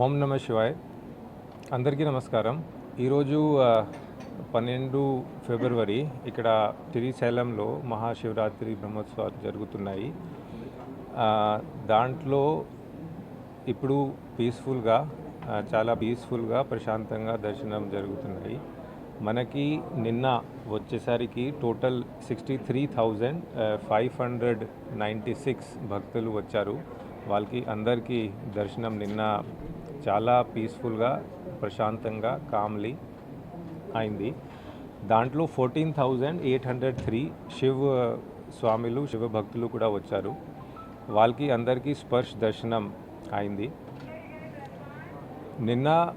ఓం నమ శివాయ్. అందరికీ నమస్కారం. ఈరోజు పన్నెండు ఫిబ్రవరి ఇక్కడ శ్రీశైలంలో మహాశివరాత్రి బ్రహ్మోత్సవాలు జరుగుతున్నాయి. దాంట్లో ఇప్పుడు పీస్ఫుల్గా చాలా పీస్ఫుల్గా ప్రశాంతంగా దర్శనం జరుగుతున్నాయి. మనకి నిన్న వచ్చేసరికి total sixty three thousand five hundred ninety six భక్తులు వచ్చారు. వాళ్ళకి అందరికీ దర్శనం నిన్న చాలా పీస్ఫుల్గా ప్రశాంతంగా కామ్లీ అయింది. దాంట్లో fourteen thousand eight hundred three Shiva స్వామిలు Shiva భక్తులు కూడా వచ్చారు. వాళ్ళకి అందరికీ స్పర్శ దర్శనం అయింది. నిన్న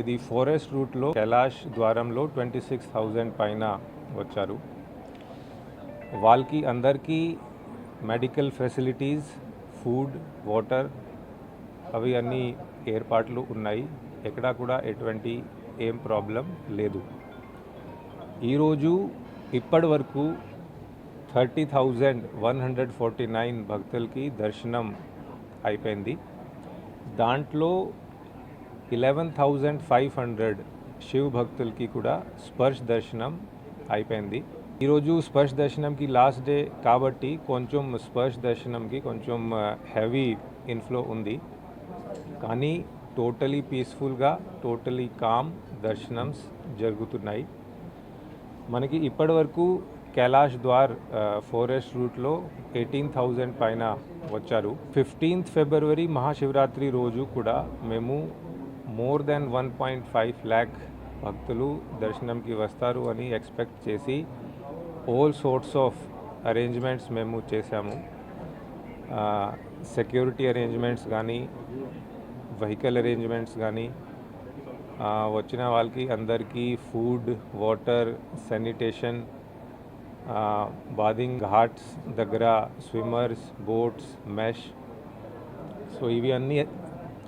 ఇది ఫారెస్ట్ రూట్లో కైలాష్ ద్వారంలో ట్వంటీ సిక్స్ థౌజండ్ పైన వచ్చారు. వాళ్ళకి అందరికీ మెడికల్ ఫెసిలిటీస్ ఫుడ్ వాటర్ అవి అన్ని ఏర్పాట్లు ఉన్నాయి. ఎక్కడా కూడా ఎటువంటి ఏం ప్రాబ్లం లేదు. ఈరోజు ఇప్పటి వరకు thirty thousand one hundred forty nine భక్తులకి దర్శనం అయిపోయింది. దాంట్లో eleven thousand five hundred Shiva భక్తులకి కూడా స్పర్శ దర్శనం అయిపోయింది. ఈరోజు స్పర్శ దర్శనంకి లాస్ట్ డే కాబట్టి కొంచెం స్పర్శ దర్శనంకి కొంచెం uh, హెవీ ఇన్ఫ్లో ఉంది. కానీ టోటలీ పీస్ఫుల్గా టోటలీ కామ్ దర్శనమ్స్ జరుగుతున్నాయి. మనకి ఇప్పటి వరకు కైలాష్ ద్వార్ ఫారెస్ట్ రూట్లో ఎయిటీన్ థౌజండ్ పైన వచ్చారు. ఫిఫ్టీన్త్ ఫిబ్రవరి మహాశివరాత్రి రోజు కూడా మేము more than one point five lakh భక్తులు దర్శనంకి వస్తారు అని ఎక్స్పెక్ట్ చేసి ఆల్ సోర్ట్స్ ఆఫ్ అరేంజ్మెంట్స్ మేము చేశాము సెక్యూరిటీ అరేంజ్మెంట్స్ కానీ వెహికల్ అరేంజ్మెంట్స్ కానీ ఆ, వచ్చిన వాళ్ళకి అందరికీ food water sanitation bathing ghats దగ్గర స్విమ్మర్స్ బోట్స్ మెష్ సో ఇవి అన్ని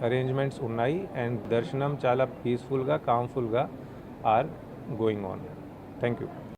అరేంజ్మెంట్స్ ఉన్నాయి అండ్ దర్శనం చాలా పీస్ఫుల్గా కామ్ఫుల్గా are going on thank you